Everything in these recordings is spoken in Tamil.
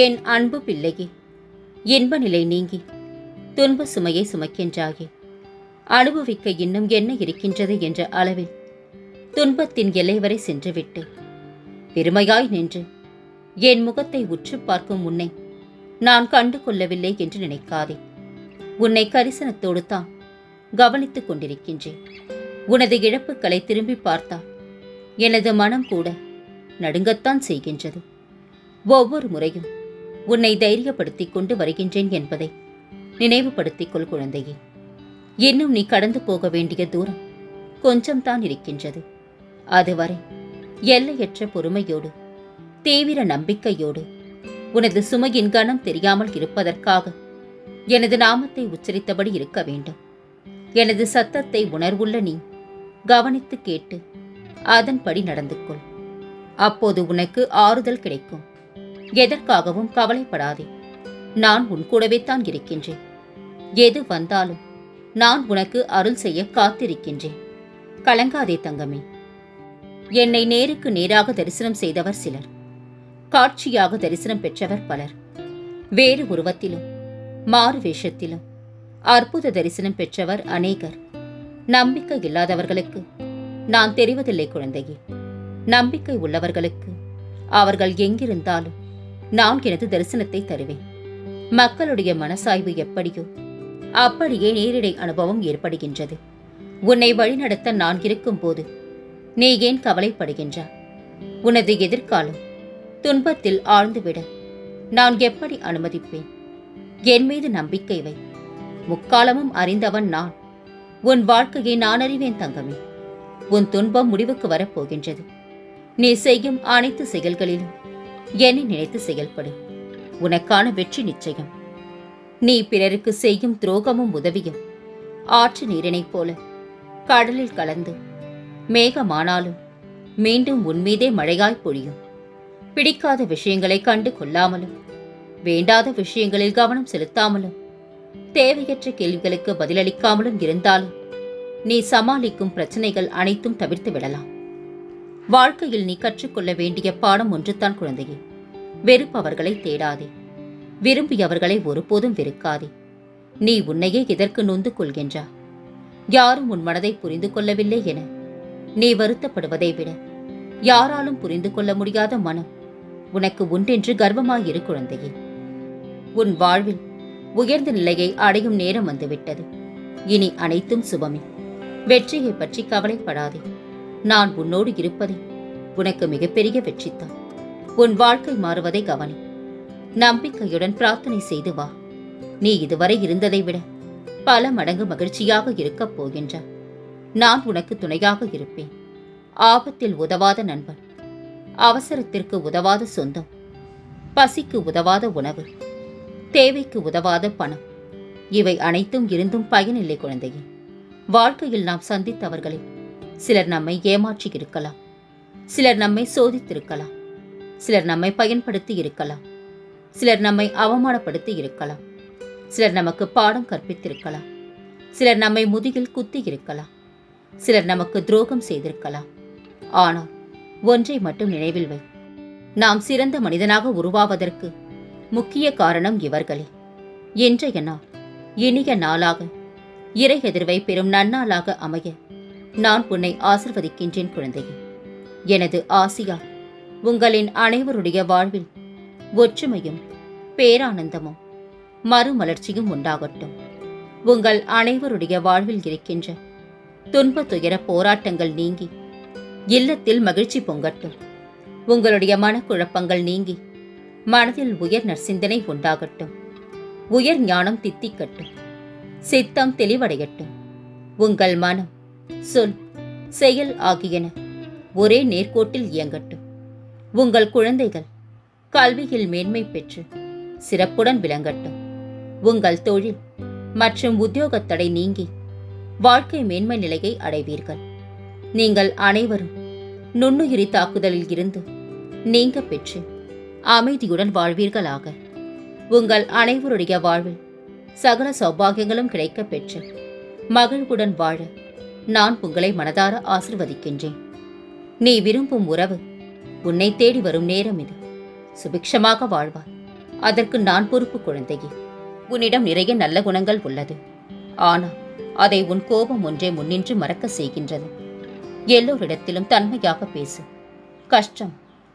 என் அன்பு பிள்ளையே? இன்ப நிலை நீங்கி துன்ப சுமையை சுமக்கின்றாயே? அனுபவிக்க இன்னும் என்ன இருக்கின்றது என்ற அளவில் துன்பத்தின் எல்லை வரை சென்றுவிட்டு பெருமையாய் நின்று என் முகத்தை உற்று பார்க்கும் உன்னை நான் கண்டு கொள்ளவில்லை என்று நினைக்காதே. உன்னை கரிசனத்தோடு தான் கவனித்துக் கொண்டிருக்கின்றேன். உனது இழப்புகளை திரும்பி பார்த்தால் எனது மனம் கூட நடுங்கத்தான் செய்கின்றது. ஒவ்வொரு முறையும் உன்னை தைரியப்படுத்திக் கொண்டு வருகின்றேன் என்பதை நினைவுபடுத்திக் கொள் குழந்தையே. இன்னும் நீ கடந்து போக வேண்டிய தூரம் கொஞ்சம்தான் இருக்கின்றது. அதுவரை எல்லையற்ற பொறுமையோடு தீவிர நம்பிக்கையோடு உனது சுமையின் கணம் தெரியாமல் இருப்பதற்காக எனது நாமத்தை உச்சரித்தபடி இருக்க வேண்டும். எனது சத்தத்தை உணர்வுள்ள நீ கவனித்து கேட்டு அதன்படி நடந்து கொள். அப்போது உனக்கு ஆறுதல் கிடைக்கும். எதற்காகவும் கவலைப்படாதே. நான் உன் கூடவே தான் இருக்கின்றேன். எது வந்தாலும் நான் உனக்கு அருள் செய்ய காத்திருக்கின்றேன். கலங்காதே தங்கமே. என்னை நேருக்கு நேராக தரிசனம் செய்தவர் சிலர். காட்சியாக தரிசனம் பெற்றவர் பலர். வேறு உருவத்திலும் மாறு வேஷத்திலும் அற்புத தரிசனம் பெற்றவர் அநேகர். நம்பிக்கை இல்லாதவர்களுக்கு நான் தெரிவதில்லை குழந்தையே. நம்பிக்கை உள்ளவர்களுக்கு அவர்கள் எங்கிருந்தாலும் நான் எனது தரிசனத்தை தருவேன். மக்களுடைய மனசாய்வு எப்படியோ அப்படியே நேரிடை அனுபவம் ஏற்படுகின்றது. உன்னை வழிநடத்த நான் இருக்கும்போது நீ ஏன் கவலைப்படுகின்றாய்? உனது எதிர்காலம் துன்பத்தில் ஆழ்ந்துவிட நான் எப்படி அனுமதிப்பேன்? என் மீது நம்பிக்கை வை. முக்காலமும் அறிந்தவன் நான். உன் வாழ்க்கையை நான் அறிவேன் தங்கமே. உன் துன்பம் முடிவுக்கு வரப்போகின்றது. நீ செய்யும் அனைத்து செயல்களிலும் என்னை நினைத்து செயல்படு. உனக்கான வெற்றி நிச்சயம். நீ பிறருக்கு செய்யும் துரோகமும் உதவியும். ஆற்று நீரினைப் போல கடலில் கலந்து மேகமானாலும் மீண்டும் உன்மீதே மழையாய் பொழியும். பிடிக்காத விஷயங்களை கண்டு கொள்ளாமலும் வேண்டாத விஷயங்களில் கவனம் செலுத்தாமலும் தேவையற்ற கேள்விகளுக்கு பதிலளிக்காமலும் இருந்தாலும் நீ சமாளிக்கும் பிரச்சனைகள் அனைத்தும் தவிர்த்து விடலாம். வாழ்க்கையில் நீ கற்றுக்கொள்ள வேண்டிய பாடம் ஒன்றுதான் குழந்தையே. வெறுப்பவர்களை தேடாதே. விரும்பியவர்களை ஒருபோதும் வெறுக்காதே. நீ உன்னையே இதற்கு நொந்து கொள்கின்றா? யாரும் உன் மனதை புரிந்து கொள்ளவில்லை என. நீ வருத்தப்படுவதை விட யாராலும் புரிந்து கொள்ள முடியாத மனம் உனக்கு உண்டென்று கர்வமாயிரு குழந்தையே. உன் வாழ்வில் உயர்ந்த நிலையை அடையும் நேரம் வந்துவிட்டது. இனி அனைத்தும் சுபமே. வெற்றியை பற்றி கவலைப்படாதே. நான் உன்னோடு இருப்பதே உனக்கு மிகப்பெரிய வெற்றித்தான். உன் வாழ்க்கை மாறுவதை கவனி. நம்பிக்கையுடன் பிரார்த்தனை செய்து வா. நீ இதுவரை இருந்ததை விட பல மடங்கு மகிழ்ச்சியாக இருக்கப் போகின்றாய் நான் உனக்கு துணையாக இருப்பேன். ஆபத்தில் உதவாத நண்பன் அவசரத்திற்கு உதவாத சொந்தம் பசிக்கு உதவாத உணவு தேவைக்கு உதவாத பணம் இவை அனைத்தும் இருந்தும் பயனில்லை குழந்தையே. வாழ்க்கையில் நாம் சந்தித்தவர்களை சிலர் நம்மை ஏமாற்றி இருக்கலாம் சிலர் நம்மை சோதித்திருக்கலாம். சிலர் நம்மை பயன்படுத்தி இருக்கலாம். சிலர் நம்மை அவமானப்படுத்தி இருக்கலாம். சிலர் நமக்கு பாடம் கற்பித்திருக்கலாம். சிலர் நம்மை முதுகில் குத்தி இருக்கலாம். சிலர் நமக்கு துரோகம் செய்திருக்கலாம். ஆனால் ஒன்றை மட்டும் நினைவில் வை. நாம் சிறந்த மனிதனாக உருவாவதற்கு முக்கிய காரணம் இவர்களே. இன்றைய நாள் இனிய நாளாக இறை எதிர்வை பெறும் நன்னாளாக அமைய நான் உன்னை ஆசிர்வதிக்கின்றேன் குழந்தையே. எனது ஆசியா உங்களின் அனைவருடைய வாழ்வில் ஒற்றுமையும் பேரானந்தமும் மறுமலர்ச்சியும் உண்டாகட்டும். உங்கள் அனைவருடைய வாழ்வில் இருக்கின்ற துன்ப துயர போராட்டங்கள் நீங்கி இல்லத்தில் மகிழ்ச்சி பொங்கட்டும். உங்களுடைய மனக்குழப்பங்கள் நீங்கி மனதில் உயர் நற்சிந்தனை உண்டாகட்டும். உயர் ஞானம் தித்திக்கட்டும். சித்தம் தெளிவடையட்டும். உங்கள் மனம் சொல் செயல் ஆகியன ஒரே நேர்கோட்டில் இயங்கட்டும். உங்கள் குழந்தைகள். கல்வியில் மேன்மை பெற்று சிறப்புடன் விளங்கட்டும். உங்கள் தொழில் மற்றும் உத்தியோகத் தடை நீங்கி வாழ்க்கை மேன்மை நிலையை அடைவீர்கள். நீங்கள் அனைவரும் நுண்ணுயிரி தாக்குதலில் இருந்து நீங்க பெற்று அமைதியுடன் வாழ்வீர்களாக. உங்கள் அனைவருடைய வாழ்வில் சகல சௌபாகியங்களும் கிடைக்கப் பெற்று மகிழ்வுடன் வாழ நான் உங்களை மனதார ஆசிர்வதிக்கின்றேன். நீ விரும்பும் உறவு உன்னை தேடி வரும் நேரம் இது. சுபிக்ஷமாக வாழ்வாய். அதற்கு நான் பொறுப்பு குழந்தையே. உன்னிடம் நிறைய நல்ல குணங்கள் உள்ளது. ஆனால் அதை உன் கோபம் ஒன்றே முன்னின்று மறக்க செய்கின்றது. எல்லோரிடத்திலும் தன்மையாக பேசு. கஷ்டம்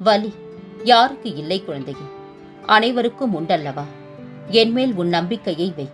வலி யாருக்கு இல்லை குழந்தையே. அனைவருக்கும் உண்டல்லவா? என்மேல் உன் நம்பிக்கையை வை.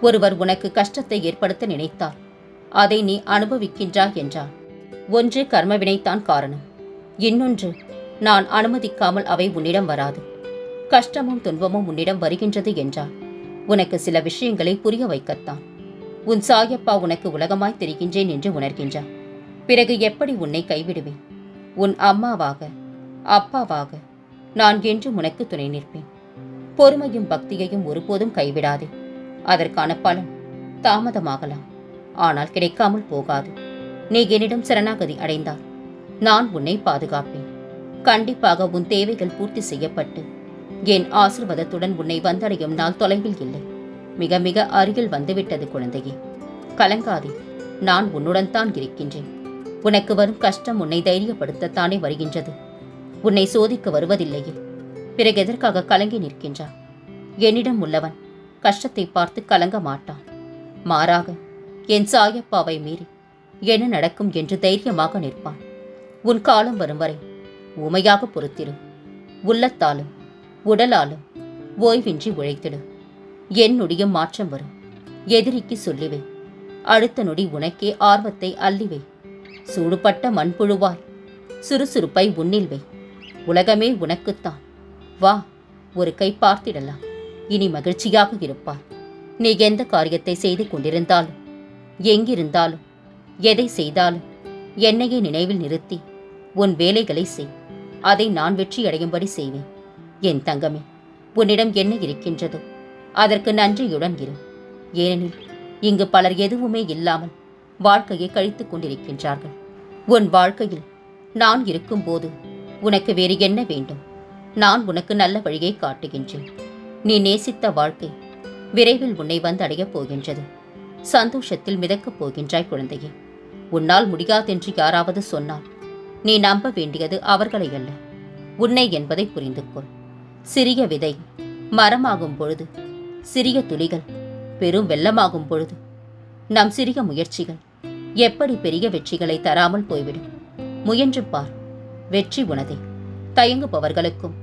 ஒருவர் உனக்கு கஷ்டத்தை ஏற்படுத்த நினைத்தார் அதை நீ அனுபவிக்கின்றாய் என்றார் ஒன்று கர்மவினைத்தான் காரணம். இன்னொன்று நான் அனுமதிக்காமல் அவை உன்னிடம் வராது. கஷ்டமும் துன்பமும் உன்னிடம் வருகின்றது என்றார். உனக்கு சில விஷயங்களை புரிய வைக்கத்தான். உன் சாயப்பா உனக்கு உலகமாய் தெரிகின்றேன் என்று உணர்கின்றார். பிறகு எப்படி உன்னை கைவிடுவேன்? உன் அம்மாவாக அப்பாவாக நான் என்றும் உனக்கு துணை நிற்பேன். பொறுமையும் பக்தியையும் ஒருபோதும் கைவிடாதே. அதற்கான பலன் தாமதமாகலாம். ஆனால் கிடைக்காமல் போகாது. நீ என்னிடம் சரணாகதி அடைந்தால் நான் உன்னை பாதுகாப்பேன். கண்டிப்பாக உன் தேவைகள் பூர்த்தி செய்யப்பட்டு என் ஆசிர்வாதத்துடன் உன்னை வந்தடையும் நாள் தொலைவில் இல்லை. மிக மிக அருகில் வந்துவிட்டது குழந்தையே. கலங்காதே நான் உன்னுடன் தான் இருக்கின்றேன். உனக்கு வரும் கஷ்டம் உன்னை தைரியப்படுத்தத்தானே வருகின்றது. உன்னை சோதிக்க வருவதில்லையே. பிறகு எதற்காக கலங்கி நிற்கின்றான் என்னிடம் உள்ளவன் கஷ்டத்தை பார்த்து கலங்க மாட்டான். மாறாக என் சாயப்பாவை மீறி என்ன நடக்கும் என்று தைரியமாக நிற்பான். உன் காலம் வரும் வரை உமையாக பொறுத்திரு. உள்ளத்தாலும் உடலாலும் ஓய்வின்றி உழைத்திடு. என்னுடைய மாற்றம் வரும். எதிரிக்கு சொல்லிவை. அடுத்த நொடி உனக்கே ஆர்வத்தை அள்ளிவை. சூடுபட்ட மண்புழுவாய் சுறுசுறுப்பை உன்னில் வை. உலகமே உனக்குத்தான். வா ஒரு கை பார்த்திடலாம். இனி மகிழ்ச்சியாக இருப்பார் நீ எந்த காரியத்தை செய்து கொண்டிருந்தாலும் எங்கிருந்தாலும் எதை செய்தாலும் என்னையே நினைவில் நிறுத்தி உன் வேலைகளை செய். அதை நான் வெற்றி அடையும்படி செய்வேன். என் தங்கமே உன்னிடம் என்ன இருக்கின்றதோ அதற்கு நன்றியுடன் இரு. ஏனெனில் இங்கு பலர் எதுவுமே இல்லாமல் வாழ்க்கையை கழித்துக் கொண்டிருக்கின்றார்கள். உன் வாழ்க்கையில் நான் இருக்கும்போது உனக்கு வேறு என்ன வேண்டும்? நான் உனக்கு நல்ல வழியை காட்டுகின்றேன். நீ நேசித்த வாழ்க்கை விரைவில் உன்னை வந்தடையப் போகின்றது. சந்தோஷத்தில் மிதக்கப் போகின்றாய் குழந்தையே. உன்னால் முடியாதென்று யாராவது சொன்னால் நீ நம்ப வேண்டியது அவர்களை அல்ல உன்னை என்பதை புரிந்து கொள். சிறிய விதை மரமாகும் பொழுது சிறிய துளிகள் பெரும் வெள்ளமாகும் பொழுது நம் சிறிய முயற்சிகள் எப்படி பெரிய வெற்றிகளை தராமல் போய்விடும்? முயன்று பார். வெற்றி உனதே. தயங்குபவர்களுக்கும்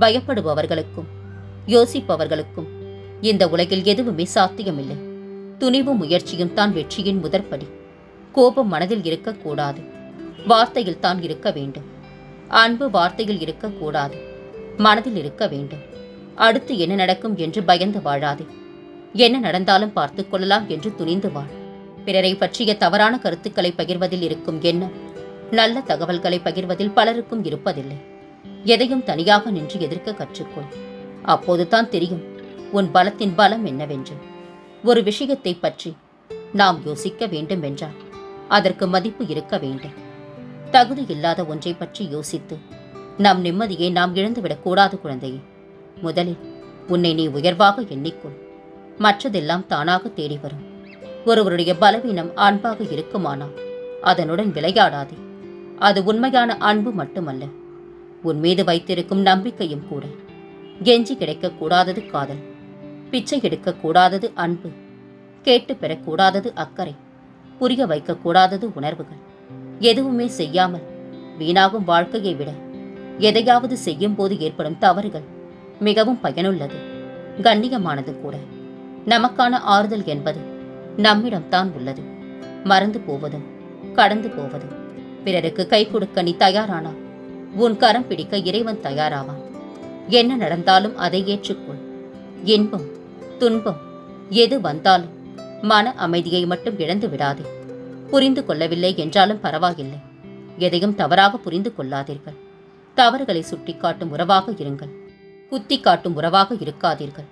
பயப்படுபவர்களுக்கும் யோசிப்பவர்களுக்கும் இந்த உலகில் எதுவுமே சாத்தியமில்லை. துணிவும் முயற்சியும் தான் வெற்றியின் முதற்படி. கோபம் மனதில் இருக்கக்கூடாது. வார்த்தையில் தான் இருக்க வேண்டும். அன்பு வார்த்தையில் இருக்கக்கூடாது. மனதில் இருக்க வேண்டும். அடுத்து என்ன நடக்கும் என்று பயந்து வாழாதே. என்ன நடந்தாலும் பார்த்துக் கொள்ளலாம் என்று துணிந்து வாழ். பிறரை பற்றிய தவறான கருத்துக்களை பகிர்வதில் இருக்கும் எண்ணம் நல்ல தகவல்களை பகிர்வதில் பலருக்கும் இருப்பதில்லை. எதையும் தனியாக நின்று எதிர்க்க கற்றுக்கொள். அப்போதுதான் தெரியும் உன் பலத்தின் பலம் என்னவென்று. ஒரு விஷயத்தை பற்றி நாம் யோசிக்க வேண்டும் என்றால் அதற்கு மதிப்பு இருக்க வேண்டும். தகுதி இல்லாத ஒன்றை பற்றி யோசித்து நம் நிம்மதியை நாம் இழந்துவிடக் கூடாது குழந்தையே. முதலில் உன்னை நீ உயர்வாக எண்ணிக்கொள். மற்றதெல்லாம் தானாக தேடி வரும். ஒருவருடைய பலவீனம் அன்பாக இருக்குமானால் அதனுடன் விளையாடாதே. அது உண்மையான அன்பு மட்டுமல்ல. உன் மீது வைத்திருக்கும் நம்பிக்கையும் கூட. கெஞ்சி கிடைக்கக்கூடாதது காதல். பிச்சை எடுக்கக்கூடாதது அன்பு. கேட்டு பெறக்கூடாதது அக்கறை. புரிய வைக்கக்கூடாதது உணர்வுகள். எதுவுமே செய்யாமல் வீணாகும் வாழ்க்கையை விட எதையாவது செய்யும் போது ஏற்படும் தவறுகள் மிகவும் பயனுள்ளது கண்ணியமானது கூட. நமக்கான ஆறுதல் என்பது நம்மிடம்தான் உள்ளது. மறந்து போவதும் கடந்து போவதும். பிறருக்கு கை கொடுக்க நீ தயாரானா? உன் கரம் பிடிக்க இறைவன் தயாராவான் என்ன நடந்தாலும் அதை ஏற்றுக்கொள். இன்பம் துன்பம் எது வந்தாலும் மன அமைதியை மட்டும் இழந்து விடாதே புரிந்து கொள்ளவில்லை என்றாலும் பரவாயில்லை. எதையும் தவறாக புரிந்து கொள்ளாதீர்கள். தவறுகளை சுட்டிக்காட்டும் உறவாக இருங்கள். குத்தி காட்டும் உறவாக இருக்காதீர்கள்.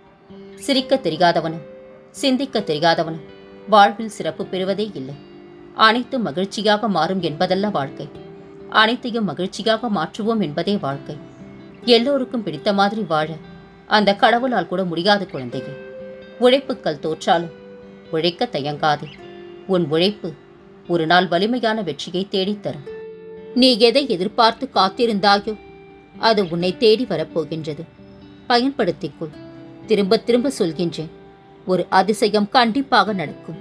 சிரிக்க தெரியாதவனும் சிந்திக்க தெரியாதவனும் வாழ்வில் சிறப்பு பெறுவதே இல்லை. அனைத்தும் மகிழ்ச்சியாக மாறும் என்பதல்ல வாழ்க்கை. அனைத்தையும் மகிழ்ச்சியாக மாற்றுவோம் என்பதே வாழ்க்கை. எல்லோருக்கும் பிடித்த மாதிரி வாழ அந்த கடவுளால் கூட முடியாது குழந்தைகள் உழைப்புக்கள் தோற்றாலும் உழைக்க தயங்காதே. உன் உழைப்பு ஒரு நாள் வலிமையான வெற்றியை தேடித்தரும் நீ எதை எதிர்பார்த்து காத்திருந்தாயோ அது உன்னை தேடி வரப்போகின்றது. பயன்படுத்திக்கொள் திரும்ப திரும்ப சொல்கின்றேன். ஒரு அதிசயம் கண்டிப்பாக நடக்கும்.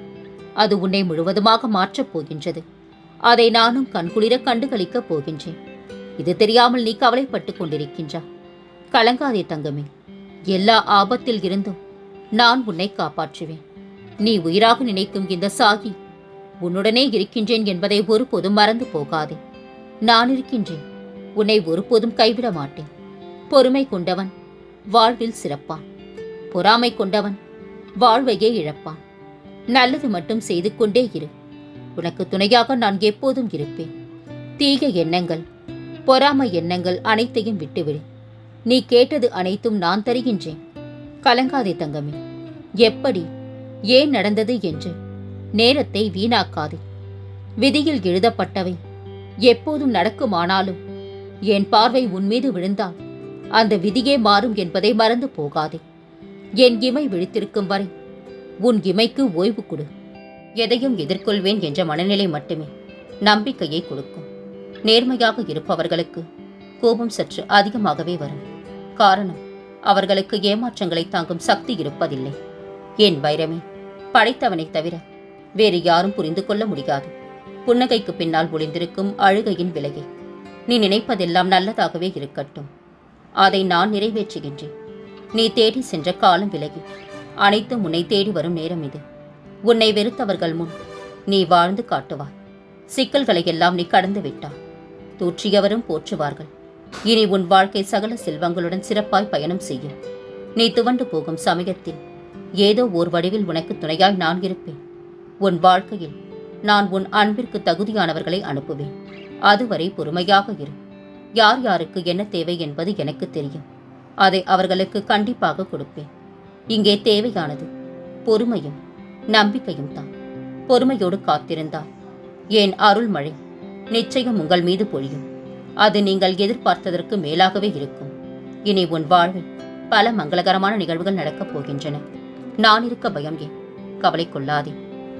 அது உன்னை முழுவதுமாக மாற்றப் போகின்றது. அதை நானும் கண்குளிர கண்டுகளிக்கப் போகின்றேன். இது தெரியாமல் நீ கவலைப்பட்டு கொண்டிருக்கின்றா. கலங்காதே தங்கமே. எல்லா ஆபத்தில் இருந்தும் நான் உன்னை காப்பாற்றுவேன். நீ உயிராக நினைக்கும் இந்த சாகி உன்னுடனே இருக்கின்றேன் என்பதை ஒருபோதும் மறந்து போகாதே. நான் இருக்கின்றேன். உன்னை ஒருபோதும் கைவிட மாட்டேன். பொறுமை கொண்டவன் வாழ்வில் சிறப்பான். பொறாமை கொண்டவன் வாழ்வையே இழப்பான். நல்லது மட்டும் செய்து கொண்டே இரு. உனக்கு துணையாக நான் எப்போதும் இருப்பேன். தீய எண்ணங்கள் பொறாமை எண்ணங்கள் அனைத்தையும் விட்டுவிடு. நீ கேட்டது அனைத்தும் நான் தருகின்றேன். கலங்காதே தங்கமே. எப்படி ஏன் நடந்தது என்று நேரத்தை வீணாக்காதே. விதியில் எழுதப்பட்டவை எப்போதும் நடக்குமானாலும் என் பார்வை உன்மீது விழுந்தால் அந்த விதியே மாறும் என்பதை மறந்து போகாதே. என் இமை விழித்திருக்கும் வரை உன் இமைக்கு ஓய்வு கொடு. எதையும் எதிர்கொள்வேன் என்ற மனநிலை மட்டுமே நம்பிக்கையை கொடுக்கும். நேர்மையாக இருப்பவர்களுக்கு கோபம் சற்று அதிகமாகவே வரும். காரணம் அவர்களுக்கு ஏமாற்றங்களை தாங்கும் சக்தி இருப்பதில்லை. என் வைரமே படைத்தவனைத் தவிர வேறு யாரும் புரிந்து கொள்ள முடியாது. புன்னகைக்கு பின்னால் ஒளிந்திருக்கும் அழுகையின் விலையை. நீ நினைப்பதெல்லாம் நல்லதாகவே இருக்கட்டும். அதை நான் நிறைவேற்றுகின்றேன். நீ தேடி சென்ற காலம் விலகி. அனைத்து உன்னை தேடி வரும் நேரம் இது. உன்னை வெறுத்தவர்கள் முன் நீ வாழ்ந்து காட்டுவாய். சிக்கல்களை எல்லாம் நீ கடந்து விட்டாய். தூற்றியவரும் போற்றுவார்கள். இனி உன் வாழ்க்கை சகல செல்வங்களுடன் சிறப்பாய் பயணம் செய்யும். நீ துவண்டு போகும் சமயத்தில் ஏதோ ஓர் வடிவில் உனக்கு துணையாய் நான் இருப்பேன். உன் வாழ்க்கையில் நான் உன் அன்பிற்கு தகுதியானவர்களை அனுப்புவேன். அதுவரை பொறுமையாக இரு. யார் யாருக்கு என்ன தேவை என்பது எனக்கு தெரியும். அதை அவர்களுக்கு கண்டிப்பாக கொடுப்பேன். இங்கே தேவையானது பொறுமையும் நம்பிக்கையும் தான். பொறுமையோடு காத்திருந்தால் என் அருள்மழை நிச்சயம் உங்கள் மீது பொழியும். அது நீங்கள் எதிர்பார்த்ததற்கு மேலாகவே இருக்கும். இனி உன் வாழ்வில் பல மங்களகரமான நிகழ்வுகள் நடக்கப் போகின்றன. நான் இருக்க பயம் ஏன்? கவலை கொள்ளாதே.